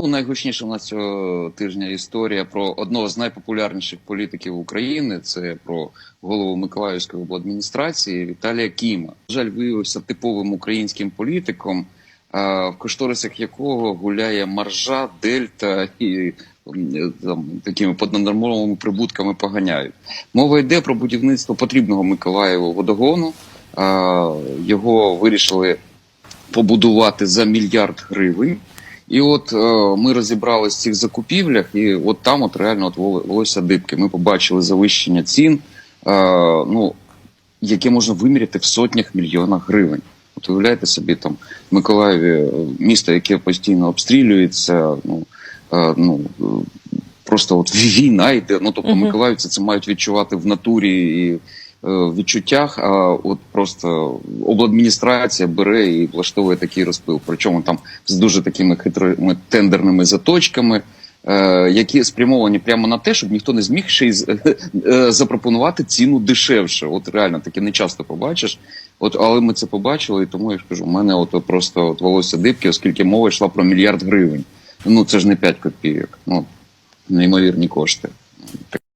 Ну, найгучніша у нас цього тижня історія про одного з найпопулярніших політиків України. Це про голову Миколаївської обладміністрації Віталія Кіма. На жаль, виявився типовим українським політиком, в кошторисах якого гуляє маржа, дельта і там такими поднормовими прибутками поганяють. Мова йде про будівництво потрібного Миколаєву водогону. Його вирішили побудувати за мільярд гривень. І от е, ми розібралися в цих закупівлях, і от там от реально от волосся дибки. Ми побачили завищення цін, е, ну, яке можна виміряти в сотнях мільйонах гривень. От уявляєте собі там в Миколаєві е, місто, яке постійно обстрілюється, ну, е, ну просто от війна йде. Ну тобто Мгм. миколаївці це мають відчувати в натурі і відчуттях. А от просто обладміністрація бере і влаштовує такий розпил. Причому там з дуже такими хитрими тендерними заточками. е, Які спрямовані прямо на те, щоб ніхто не зміг ще й е, запропонувати ціну дешевше. От реально таке не часто побачиш. От, але ми це побачили, і тому я ж кажу, у мене от просто от волосся дибки, оскільки мова йшла про мільярд гривень. Ну це ж не 5 копійок. Ну неймовірні кошти.